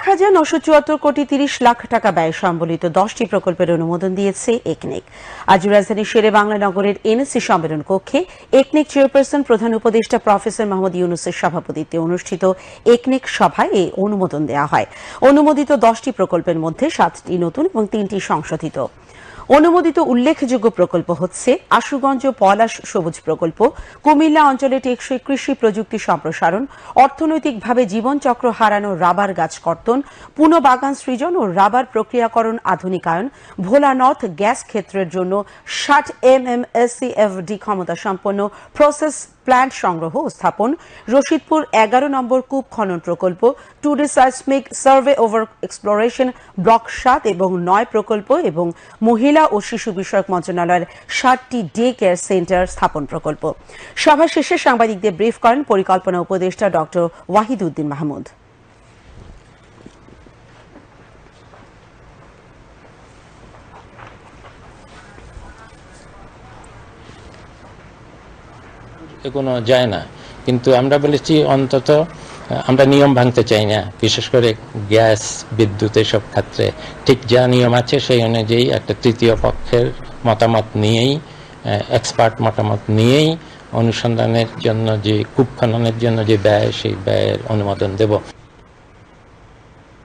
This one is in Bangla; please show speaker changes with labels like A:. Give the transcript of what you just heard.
A: এক হাজার নশো চুয়াত্তর কোটি তিরিশ লাখ টাকা ব্যয় সম্বলিত দশটি প্রকল্পের অনুমোদন দিয়েছে একনেক। আজ রাজধানীর শেরে বাংলা নগরের এনএসসি সম্মেলন কক্ষে একনেক চেয়ারপারসন প্রধান উপদেষ্টা প্রফেসর মাহমুদ ইউনুসের সভাপতিত্বে অনুষ্ঠিত একনেক সভায় এই অনুমোদন দেওয়া হয়। অনুমোদিত দশটি প্রকল্পের মধ্যে সাতটি নতুন এবং তিনটি সংশোধিত। অনুমোদিত উল্লেখযোগ্য প্রকল্প হচ্ছে আশুগঞ্জ পলাশ সবুজ প্রকল্প। কুমিল্লা অঞ্চলে টেকসই কৃষি প্রযুক্তি সম্প্রসারণ, অর্থনৈতিকভাবে জীবনচক্র হারানো রাবার গাছ কর্তন পুনঃবাগান সৃজন ও রাবার প্রক্রিয়াকরণ আধুনিকায়ন, ভোলা নর্থ গ্যাস ক্ষেত্রের জন্য ষাট M M S C F D ক্ষমতা সম্পন্ন প্রসেস প্ল্যান্ট সংগ্রহ ও স্থাপন, রশিদপুর এগারো নম্বর কূপ খনন প্রকল্প two D seismic survey over exploration block সাত এবং নয় প্রকল্প এবং মহিলা ও শিশু বিষয়ক মন্ত্রণালয়ের সাতটি ডে কেয়ার সেন্টার স্থাপন প্রকল্প। সভা শেষে সাংবাদিকদের ব্রিফ করেন পরিকল্পনা উপদেষ্টা ডক্টর ওয়াহিদ উদ্দিন মাহমুদ।
B: কোনো যায় না। কিন্তু আমরা বলেছি অন্তত আমরা নিয়ম ভাঙতে চাই না। বিশেষ করে গ্যাস, বিদ্যুৎ এসব ক্ষেত্রে। ঠিক যা নিয়ম আছে সেই অনুযায়ী একটা তৃতীয় পক্ষের মতামত নিয়েই এক্সপার্ট মতামত নিয়েই অনুসন্ধানের জন্য যে, কূপ খননের জন্য যে ব্যয়, সেই ব্যয়ের অনুমোদন দেব।